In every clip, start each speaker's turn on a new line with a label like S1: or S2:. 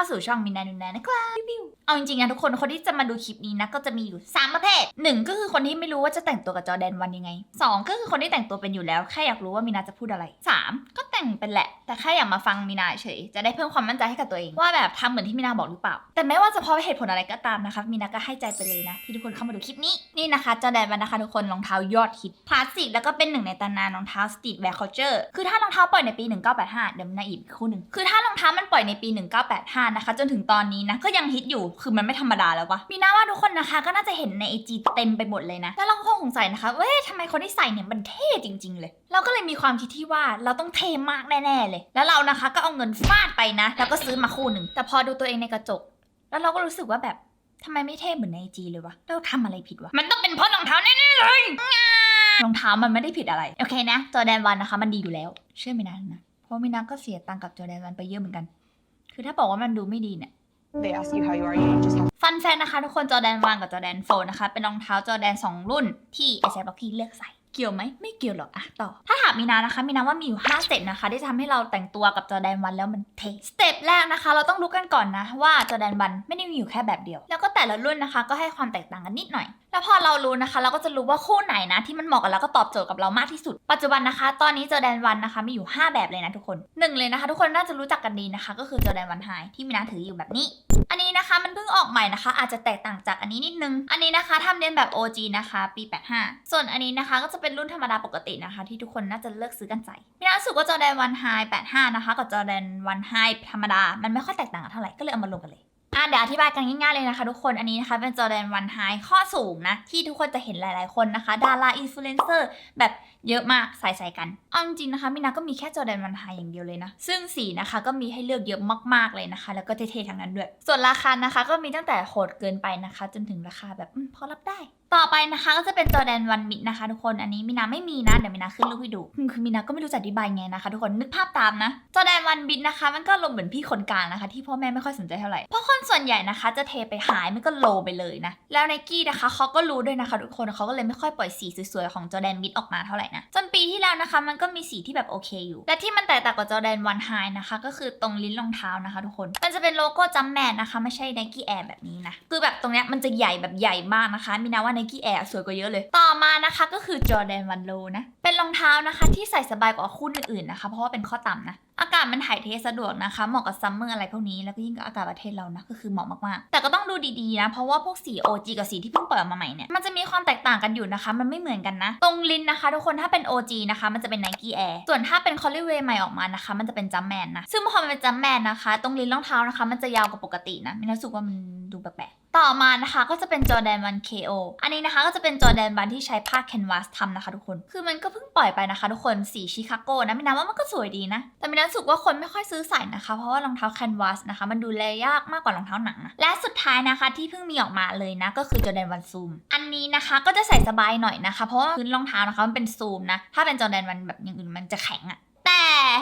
S1: เข้าสู่ช่องมินานุนานะครับบิวเอาจริงๆนะทุกคนคนที่จะมาดูคลิปนี้นะก็จะมีอยู่ 3 ประเภทหนึ่งก็คือคนที่ไม่รู้ว่าจะแต่งตัวกับจอแดนวันยังไงสองก็คือคนที่แต่งตัวเป็นอยู่แล้วแค่อยากรู้ว่ามินาจะพูดอะไรสามก็ แต่งเป็นแหละ แต่แค่อยากมาฟังมินาเฉย จะได้เพิ่มความมั่นใจให้กับตัวเอง ว่าแบบทำเหมือนที่มินาบอกหรือเปล่า แต่ไม่ว่าจะเพราะเหตุผลอะไรก็ตามนะคะมินาก็ให้ใจไปเลยนะ ที่ทุกคนเข้ามาดูคลิปนี้ นี่นะคะจอแดนวันนะคะทุกคนรองเท้ายอดฮิตคลาสสิกแล้วก็เป็นหนึ่งในตำนานรองเท้าสตรีทแวร์เคาเจอร์คือถ้ารองเท้าปล่อยในปี 1985 เดี๋ยวมินาอีกคู่หนึ่งคือถ้ารองเท้ามันปล่อยในปี 1985 นะคะ จนถึงตอนนี้นะก็ยังฮิตอยู่คือมันไม่ธรรมดาแล้วปะมีน่าว่าทุกคนนะคะก็น่าจะเห็นในไอจีเต็มไปหมดเลยนะแล้วเราก็คงสงสัยนะคะเว้ยทำไมคนที่ใส่เนี่ยมันเท่จริง ๆ เลย เราก็เลยมีความคิดที่ว่าเราต้องเท่มากแน่ๆเลย แล้วเรานะคะก็เอาเงินฟาดไปนะ แล้วก็ซื้อมาคู่หนึ่ง แต่พอดูตัวเองในกระจก แล้วเราก็รู้สึกว่าแบบทำไมไม่เท่เหมือนในไอจีเลยวะ เราทำอะไรผิดวะ มันต้องเป็นเพราะรองเท้าแน่ๆเลยรองเท้ามันไม่ได้ผิดอะไร โอเคนะ จอแดนวันนะคะ มันดีอยู่แล้ว เชื่อไหมนะนะ เพราะมินาก็เสียตังค์กับจอแดนวันไปเยอะเหมือนกัน คือถ้าบอกว่ามันดูไม่ดีเนี่ย
S2: they ask you how you are, you just have
S1: ฟันแฟนนะคะ ทุกคนจอแดนวานกับจอแดนโฟนะคะ เป็นรองเท้าจอแดน 2 รุ่นที่ไอแซบ็อกกี้เลือกใส่ เกี่ยวไหม ไม่เกี่ยวหรอกอะต่อ ถ้า ถามมีนานะคะมีนาว่ามีอยู่5สเต็ปนะคะที่จะทำให้เราแต่งตัวกับจอแดนวันแล้วมันเท่สเต็ปแรกนะคะ เราต้องรู้กันก่อนนะว่าจอแดนวันไม่ได้มีอยู่แค่แบบเดียว แล้วก็แต่ละรุ่นนะคะก็ให้ความแตกต่างกันนิดหน่อย แล้วพอเรารู้นะคะ เราก็จะรู้ว่าคู่ไหนนะที่มันเหมาะกับเราก็ตอบโจทย์กับเรามากที่สุด ปัจจุบันนะคะ ตอนนี้จอแดนวันนะคะมีอยู่ 5 แบบเลยนะทุกคนหนึ่งเลยนะคะ ทุกคนน่าจะรู้จักกันดีนะคะ ก็คือจอแดนวันไฮที่มีนาถืออยู่แบบนี้ อันนี้นะคะมันเพิ่งออกใหม่นะคะ อาจจะแตกต่างจากอันนี้นิดนึง อันนี้นะคะทำเรียนแบบ OG นะคะ ปี 85 ส่วนอันนี้นะคะก็จะเป็นรุ่นธรรมดาปกตินะคะ ที่ทุกคนน่าจะเลิกซื้อกันใส่พี่นารู้สึกว่าจอแดนวันไฮ85 นะคะ กับจอแดนวันไฮธรรมดา มันไม่ค่อยแตกต่างกันเท่าไหร่ ก็เลยเอามารวมกันเลยอะเดี๋ยวอธิบายกันง่ายๆเลยนะคะทุกคน อันนี้นะคะเป็นจอแดนวันไฮข้อสูงนะ ที่ทุกคนจะเห็นหลายๆคนนะคะ ดาราอินฟลูเอนเซอร์แบบเยอะมากใส่ๆกันเอาจริงนะคะมินาก็มีแค่จอแดนวันไฮอย่างเดียวเลยนะ ซึ่งสีนะคะก็มีให้เลือกเยอะมากๆเลยนะคะ แล้วก็เท่ๆทั้งนั้นด้วย ส่วนราคานะคะก็มีตั้งแต่โหดเกินไปนะคะ จนถึงราคาแบบพอรับได้ ต่อไปนะคะก็จะเป็นจอแดนวันมิดนะคะทุกคน อันนี้มินาไม่มีนะ เดี๋ยวมินาขึ้นรูปให้ดูคือมินาก็ไม่รู้จะอธิบายไงนะคะ ทุกคนนึกภาพตามนะ จอแดนวันบิดนะคะ มันก็ลมเหมือนพี่คนกลางนะคะ ที่พ่อแม่ไม่ค่อยสนใจเท่าไหร่ เพราะคนส่วนใหญ่นะคะ จะเทไปหายมันก็โลไปเลยนะ แล้วไนกี้นะคะเขาก็รู้ด้วยนะคะ ทุกคนเขาก็เลยไม่ค่อยปล่อยสีสวยๆของจอแดนมิดออกมาเท่าไหร่นะ จนปีที่แล้วนะคะ มันก็มีสีที่แบบโอเคอยู่ และที่มันแตกต่างกับจอแดนวันไฮนะคะ ก็คือตรงลิ้นรองเท้านะคะทุกคน มันจะเป็นโลโก้จัมแมนนะคะ ไม่ใช่ไนกี้แอร์แบบนี้นะ คือแบบตรงเนี้ยมันจะใหญ่แบบใหญ่มากนะคะมินาว่าไนกี้แอร์สวยกว่าเยอะเลย ต่อมานะคะก็คือจอแดนวันโลนะ เป็นรองเท้านะคะที่ใส่สบายกว่าคู่อื่นๆนะคะ เพราะว่าเป็นข้อต่ำนะ อากาศมันถ่ายเทสะดวกนะคะ เหมาะกับซัมเมอร์อะไรพวกนี้ แล้วก็ยิ่งกับอากาศประเทศเรานะ ก็คือเหมาะมากๆ แต่ก็ต้องดูดีๆนะ เพราะว่าพวกสี OG กับสีที่เพิ่งเปิดออกมาใหม่เนี่ย มันจะมีความแตกต่างกันอยู่นะคะ มันไม่เหมือนกันนะ ตรงลิ้นนะคะ ทุกคน ถ้าเป็น OG นะคะ มันจะเป็น Nike Air ส่วนถ้าเป็น c o l l i w a y ใหม่ออกมานะคะ มันจะเป็นจัมแมนนะ ซึ่งพอมันเป็นจัมแมนนะคะ ตรงลิ้นรองเท้านะคะ มันจะยาวกว่าปกตินะมินรู้สึกว่ามัน ดูแปลกๆต่อมานะคะก็จะเป็นจอแดนวัน KO อันนี้นะคะก็จะเป็นจอแดนวันที่ใช้ผ้าแคนวาสทำนะคะทุกคน คือมันก็เพิ่งปล่อยไปนะคะทุกคนสีชิคาโกนะมินาว่ามันก็สวยดีนะ แต่มินาสึกว่าคนไม่ค่อยซื้อใส่นะคะ เพราะว่ารองเท้าแคนวาสนะคะ มันดูแลยากมากกว่ารองเท้าหนังนะและสุดท้ายนะคะที่เพิ่งมีออกมาเลยนะ ก็คือจอแดนวันซูม อันนี้นะคะก็จะใส่สบายหน่อยนะคะ เพราะว่าพื้นรองเท้านะคะมันเป็นซูมนะ ถ้าเป็นจอแดนวันแบบอย่างอื่นมันจะแข็งอะ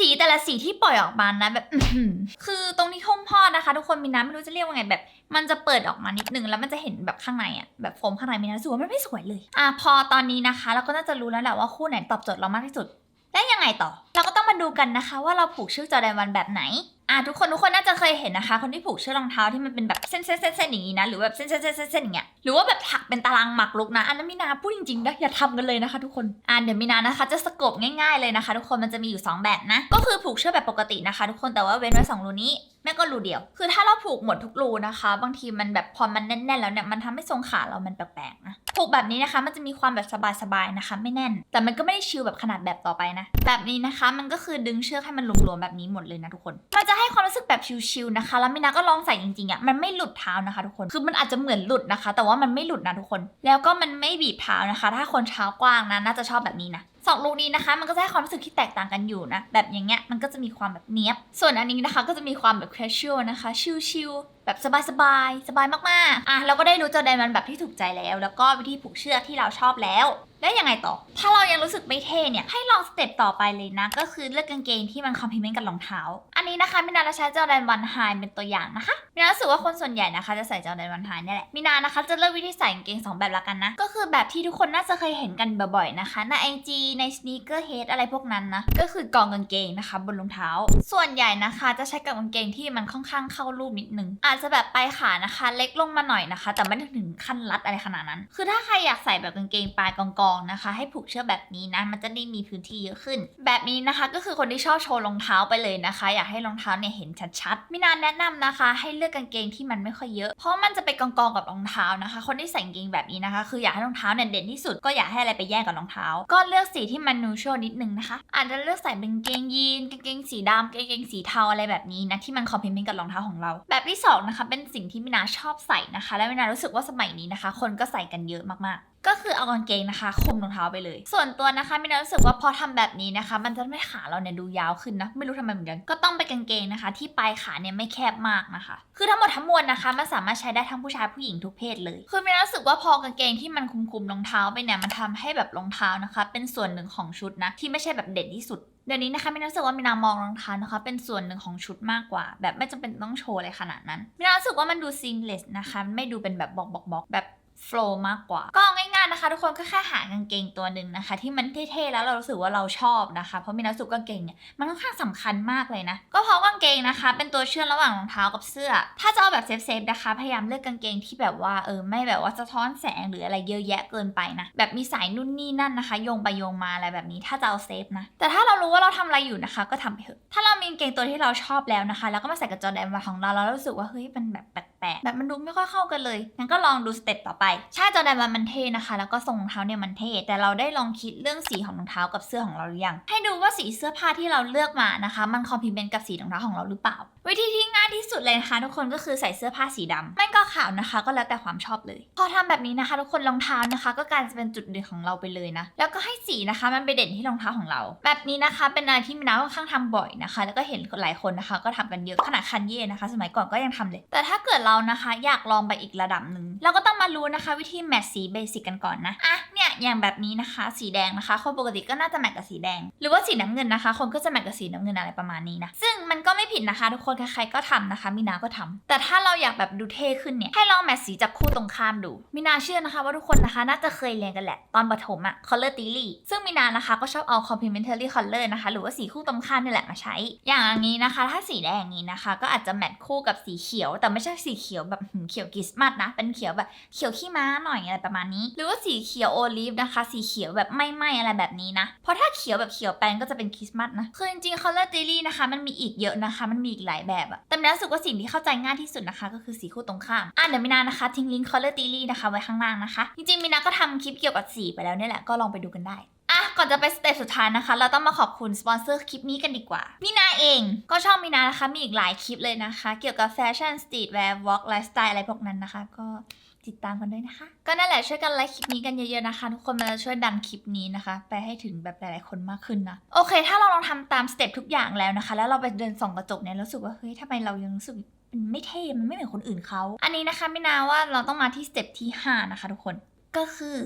S1: สีแต่ละสีที่ปล่อยออกมานะแบบอื้อหือคือตรงที่ห้มพ่อนะคะ ทุกคนมีน้ำไม่รู้จะเรียกว่าไงแบบ มันจะเปิดออกมานิดนึงแล้วมันจะเห็นแบบข้างในอะแบบโฟมข้างในมีน้ำรู้สึกว่ามันไม่สวยเลยอะพอตอนนี้นะคะ เราก็น่าจะรู้แล้วแหละว่าคู่ไหนตอบโจทย์เรามากที่สุดแล้วยังไงต่อ เราก็ต้องมาดูกันนะคะ ว่าเราผูกเชื่อจอแดนวันแบบไหนอะทุกคนทุกคนน่าจะเคยเห็นนะคะ คนที่ผูกเชือกรองเท้าที่มันเป็นแบบเส้นเส้นเส้นเส้นอย่างนี้นะหรือแบบเส้นเส้นเส้นเส้นอย่างเงี้ย หรือว่าแบบถักเป็นตารางหมักลุกนะ อันนั้นมีนาพูดจริงๆนะอย่าทำกันเลยนะคะทุกคนอ่าเดี๋ยวมีนานะคะ จะสกบง่ายๆเลยนะคะ ทุกคนมันจะมีอยู่ 2 แบบนะ ก็คือผูกเชือกแบบปกตินะคะ ทุกคนแต่ว่าเว้นไว้สองรูนี้ แม่ก็รูเดียว คือถ้าเราผูกหมดทุกรูนะคะ บางทีมันแบบพอมันแน่นๆแล้วเนี่ยมันทำให้ทรงขาเรามันแปลกๆนะผูกแบบนี้นะคะ มันจะมีความแบบสบายๆนะคะ ไม่แน่น แต่มันก็ไม่ได้ชิลแบบขนาดแบบต่อไปนะ แบบนี้นะคะ มันก็คือดึงเชือกให้มันหลวมๆแบบนี้หมดเลยนะทุกคนมันจะให้ความรู้สึกแบบชิลๆนะคะ แล้วมินาก็ลองใส่จริงๆอะมันไม่หลุดเท้านะคะ ทุกคนคือมันอาจจะเหมือนหลุดนะคะ แต่ว่ามันไม่หลุดนะทุกคน แล้วก็มันไม่บีบเท้านะคะ ถ้าคนเท้ากว้างนะน่าจะชอบแบบนี้นะ สองลูกนี้นะคะมันก็จะให้ความรู้สึกที่แตกต่างกันอยู่นะ แบบอย่างเงี้ยมันก็จะมีความแบบเนี้ยบ ส่วนอันนี้นะคะก็จะมีความแบบ casual นะคะ ชิลๆแบบสบายๆสบายมากๆ อะเราก็ได้รู้จอแดนมันแบบที่ถูกใจแล้ว แล้วก็วิธีผูกเชือกที่เราชอบแล้ว แล้วยังไงต่อ ถ้าเรายังรู้สึกไม่เท่เนี่ย ให้ลองสเต็ปต่อไปเลยนะ ก็คือเลือกกางเกงที่มันคอมพลีเมนต์กับรองเท้า อันนี้นะคะมินาจะใช้จอแดนวันไฮเป็นตัวอย่างนะคะมินารู้สึกว่าคนส่วนใหญ่นะคะ จะใส่จอแดนวันไฮนี่แหละมินานะคะจะเลือกวิธีใส่กางเกงสองแบบละกันนะ ก็คือแบบที่ทุกคนน่าจะเคยเห็นกันบ่อยๆนะคะ ใน IG ใน sneaker head อะไรพวกนั้นนะ ก็คือกองกางเกงนะคะ บนรองเท้า ส่วนใหญ่นะคะ จะใช้กับกางเกงที่มันค่อนข้างเข้ารูปนิดนึงอาจจะแบบปลายขานะคะ เล็กลงมาหน่อยนะคะ แต่ไม่ถึงขั้นรัดอะไรขนาดนั้น คือถ้าใครอยากใส่แบบกางเกงปลายกองๆนะคะ ให้ผูกเชือกแบบนี้นะมันจะได้มีพื้นที่เยอะขึ้น แบบนี้นะคะก็คือคนที่ชอบโชว์รองเท้าไปเลยนะคะ อยากให้รองเท้าเนี่ยเห็นชัดๆมินานแนะนำนะคะ ให้เลือกกางเกงที่มันไม่ค่อยเยอะเพราะมันจะไปกองๆกับรองเท้านะคะ คนที่ใส่กางเกงแบบนี้นะคะ คืออยากให้รองเท้าเนี่ยเด่นที่สุดก็อยากให้อะไรไปแย่งกับรองเท้า ก็เลือกสีที่มันนูโชนิดนึงนะคะ อาจจะเลือกใส่เป็นกางเกงยีนกางเกงสีดำกางเกงสีเทาอะไรแบบนี้นะที่มันคอมพลเมนต์กับรองเท้าของเรา แบบที่สองนะคะเป็นสิ่งที่มินาชอบใส่นะคะ และมินารู้สึกว่าสมัยนี้นะคะ คนก็ใส่กันเยอะมากๆ ก็คือเอากางเกงนะคะคลุมรองเท้าไปเลย ส่วนตัวนะคะมินารู้สึกว่าพอทำแบบนี้นะคะ มันจะทำให้ขาเราเนี่ยดูยาวขึ้นนะ ไม่รู้ทำไมเหมือนกัน ก็ต้องไปกางเกงนะคะ ที่ปลายขาเนี่ยไม่แคบมากนะคะ คือทั้งหมดทั้งมวลนะคะ มันสามารถใช้ได้ทั้งผู้ชายผู้หญิงทุกเพศเลย คือมินารู้สึกว่าพอกางเกงที่มันคลุมๆรองเท้าไปเนี่ย มันทำให้แบบรองเท้านะคะ เป็นส่วนหนึ่งของชุดนะ ที่ไม่ใช่แบบเด่นที่สุดเดี๋ยวนี้นะคะมินารู้สึกว่ามินามองรองเท้านะคะ เป็นส่วนหนึ่งของชุดมากกว่า แบบไม่จำเป็นต้องโชว์อะไรขนาดนั้นมินารู้สึกว่ามันดู seamless นะคะไม่ดูเป็นแบบบอกบอกบอกแบบ โฟล์มากกว่า ก็ง่าย นะคะ ทุกคนก็แค่หากางเกงตัวหนึ่งนะคะ ที่มันเท่ๆแล้วเรารู้สึกว่าเราชอบนะคะ เพราะมีนักสุกกางเกงเนี่ยมันค่อนข้างสำคัญมากเลยนะ ก็เพราะกางเกงนะคะ เป็นตัวเชื่อมระหว่างรองเท้ากับเสื้อ ถ้าจะเอาแบบเซฟๆนะคะ พยายามเลือกกางเกงที่แบบว่าเออไม่แบบว่าสะท้อนแสงหรืออะไรเยอะแยะเกินไปนะแบบมีสายนุ่นนี่นั่นนะคะโยงไปโยงมาอะไรแบบนี้ ถ้าจะเอาเซฟนะแต่ถ้าเรารู้ว่าเราทำอะไรอยู่นะคะ ก็ทำไปเถอะถ้าเรามีกางเกงตัวที่เราชอบแล้วนะคะ แล้วก็มาใส่กับจอแดนวาของเราแล้วเรารู้สึกว่าเฮ้ยมันแบบแปลกๆแบบมันดูไม่ค่อยเข้ากันเลยงั้นก็ลองดูสเต็ปต่อไปใช่จอแดนมันเท่นะคะแล้วก็ทรงรองเท้าเนี่ยมันเท่แต่เราได้ลองคิดเรื่องสีของรองเท้ากับเสื้อของเราหรือยังให้ดูว่าสีเสื้อผ้าที่เราเลือกมานะคะ มันคอมพลีเมนต์กับสีรองเท้าของเราหรือเปล่าวิธีที่ง่ายที่สุดเลยนะคะ ทุกคนก็คือใส่เสื้อผ้าสีดำไม่ก็ขาวนะคะ ก็แล้วแต่ความชอบเลย พอทำแบบนี้นะคะ ทุกคนรองเท้านะคะ ก็กลายจะเป็นจุดเด่นของเราไปเลยนะ แล้วก็ให้สีนะคะ มันไปเด่นที่รองเท้าของเรา แบบนี้นะคะ เป็นอะไรที่มินาค่อนข้างทำบ่อยนะคะ แล้วก็เห็นหลายคนนะคะ ก็ทำกันเยอะขนาดคันเย่นะคะ สมัยก่อนก็ยังทำเลย แต่ถ้าเกิดเรานะคะ อยากลองไปอีกระดับหนึ่งเราก็ต้องมารู้นะคะ วิธีแมทสีเบสิกกันก่อนนะอะเนี่ยอย่างแบบนี้นะคะ สีแดงนะคะ คนปกติก็น่าจะแมทกับสีแดง หรือว่าสีน้ำเงินนะคะ คนก็จะแมทกับสีน้ำเงินอะไรประมาณนี้นะซึ่งมันก็ไม่ผิดนะคะทุกคนใครๆก็ทำนะคะมินาก็ทำแต่ถ้าเราอยากแบบดูเท่ขึ้นเนี่ยให้ลองแมทสีจับคู่ตรงข้ามดูมินาเชื่อนะคะว่าทุกคนนะคะน่าจะเคยเรียนกันแหละตอนประถมอะ color theory ซึ่งมินานะคะก็ชอบเอา complementary color นะคะ หรือว่าสีคู่ตรงข้ามนี่แหละมาใช้ อย่างนี้นะคะ ถ้าสีแดงนี้นะคะ ก็อาจจะแมทคู่กับสีเขียว แต่ไม่ใช่สีเขียวแบบเขียวคริสต์มาสนะเป็นเขียวแบบเขียวขี้ม้าหน่อยอะไรประมาณนี้ หรือว่าสีเขียวโอลิฟนะคะ สีเขียวแบบไม่ไหมอะไรแบบนี้นะเพราะถ้าเขียวแบบเขียวแปลงก็จะเป็นคริสต์มาสนะคือจริงๆ color theory นะคะมันมีอีกเยอะนะคะ มันมีอีกหลายแบบอะแต่มินารู้สึกว่าสิ่งที่เข้าใจง่ายที่สุดนะคะ ก็คือสีคู่ตรงข้ามอะเดี๋ยวมินานะคะ ทิ้งลิงก์ color theory นะคะไว้ข้างล่างนะคะ จริงๆมินาก็ทำคลิปเกี่ยวกับสีไปแล้วเนี่ยแหละก็ลองไปดูกันได้อะก่อนจะไปสเต็ปสุดท้ายนะคะ เราต้องมาขอบคุณสปอนเซอร์คลิปนี้กันดีกว่า มินาเองก็ชอบมินานะคะ มีอีกหลายคลิปเลยนะคะ เกี่ยวกับแฟชั่นสตรีทแวร์วอล์กไลฟ์สไตล์อะไรพวกนั้นนะคะ ก็ ติดตามกันด้วยนะคะ ก็นั่นแหละช่วยกันไลค์คลิปนี้กันเยอะๆนะคะ ทุกคนมาช่วยดันคลิปนี้นะคะ ไปให้ถึงแบบหลายๆคนมากขึ้นนะ โอเค ถ้าเราลองทำตามสเต็ปทุกอย่างแล้วนะคะ แล้วเราไปเดินส่องกระจกเนี่ยรู้สึกว่าเฮ้ยทำไมเรายังรู้สึกมันไม่เท่ มันไม่เหมือนคนอื่นเขา อันนี้นะคะไม่นาว่าเราต้องมาที่สเต็ปที่ 5 นะคะ ทุกคน ก็คือ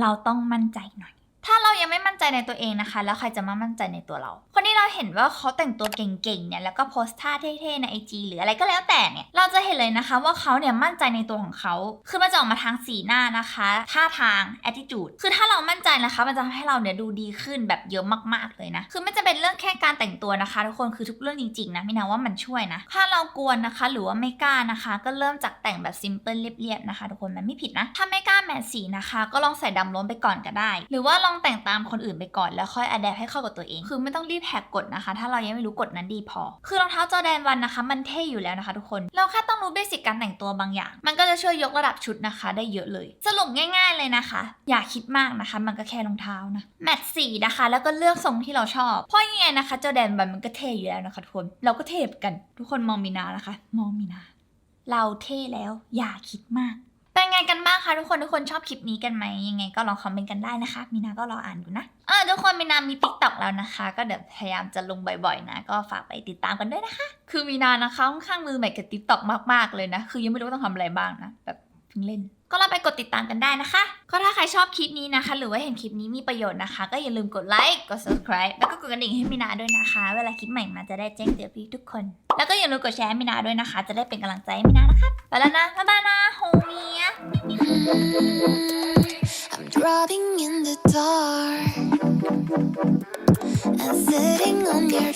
S1: เราต้องมั่นใจหน่อย ถ้าเรายังไม่มั่นใจในตัวเองนะคะ แล้วใครจะมามั่นใจในตัวเรา คนที่เราเห็นว่าเขาแต่งตัวเก่งๆเนี่ยแล้วก็โพสท่าเท่ๆในไอจีหรืออะไรก็แล้วแต่เนี่ยเราจะเห็นเลยนะคะว่าเขาเนี่ยมั่นใจในตัวของเขาคือมันจะออกมาทางสีหน้านะคะท่าทาง attitude คือถ้าเรามั่นใจนะคะมันจะทำให้เราเนี่ยดูดีขึ้นแบบเยอะมากๆเลยนะคือไม่จะเป็นเรื่องแค่การแต่งตัวนะคะ ทุกคนคือทุกเรื่องจริงๆนะมินาว่ามันช่วยนะถ้าเรากวนนะคะ หรือว่าไม่กล้านะคะ ก็เริ่มจากแต่งแบบซิมเพิลเรียบๆนะคะ ทุกคนมันไม่ผิดนะถ้าไม่กล้าแมทสีนะคะ ก็ลองใส่ดำล้นไปก่อนก็ได้ หรือว่าลองแต่งตามคนอื่นไปก่อนแล้วค่อยอัดแอปให้เข้ากับตัวเอง คือไม่ต้องรีบแหกกฎนะคะ ถ้าเรายังไม่รู้กฎนั้นดีพอ คือรองเท้าจอแดนวันนะคะ มันเท่อยู่แล้วนะคะ ทุกคน เราแค่ต้องรู้เบสิกการแต่งตัวบางอย่าง มันก็จะช่วยยกระดับชุดนะคะ ได้เยอะเลย สรุปง่ายๆเลยนะคะ อย่าคิดมากนะคะ มันก็แค่รองเท้านะแมทสีนะคะ แล้วก็เลือกทรงที่เราชอบ เพราะยังไงนะคะจอแดนวันมันก็เท่อยู่แล้วนะคะทุกคนเราก็เท่กันทุกคนมองมีนานะคะ มองมีนา เราเท่แล้วอย่าคิดมาก เป็นไงกันบ้างคะทุกคนทุกคนชอบคลิปนี้กันไหมยังไงก็ลองคอมเมนต์กันได้นะคะมีนาก็รออ่านอยู่นะเออทุกคนมีนามีติ๊กต็อกแล้วนะคะ ก็เดี๋ยวพยายามจะลงบ่อยๆนะ ก็ฝากไปติดตามกันด้วยนะคะ คือมีนานะคะค่อนข้างมือใหม่กับติ๊กต็อกมากๆเลยนะ คือยังไม่รู้ว่าต้องทำอะไรบ้างนะแบบเพิ่งเล่น ก็ลองไปกดติดตามกันได้นะคะ ก็ถ้าใครชอบคลิปนี้นะคะ หรือว่าเห็นคลิปนี้มีประโยชน์นะคะ ก็อย่าลืมกดไลค์ กด subscribe แล้วก็กดกระดิ่งให้มินาด้วยนะคะ เวลาคลิปใหม่มาจะได้แจ้งเตือนพี่ทุกคน แล้วก็อย่าลืมกดแชร์ให้มินาด้วยนะคะ จะได้เป็นกำลังใจให้มินานะคะไปแล้วนะบ๊ายบายนะโฮเมีย
S3: I'm driving in the dark and sitting on your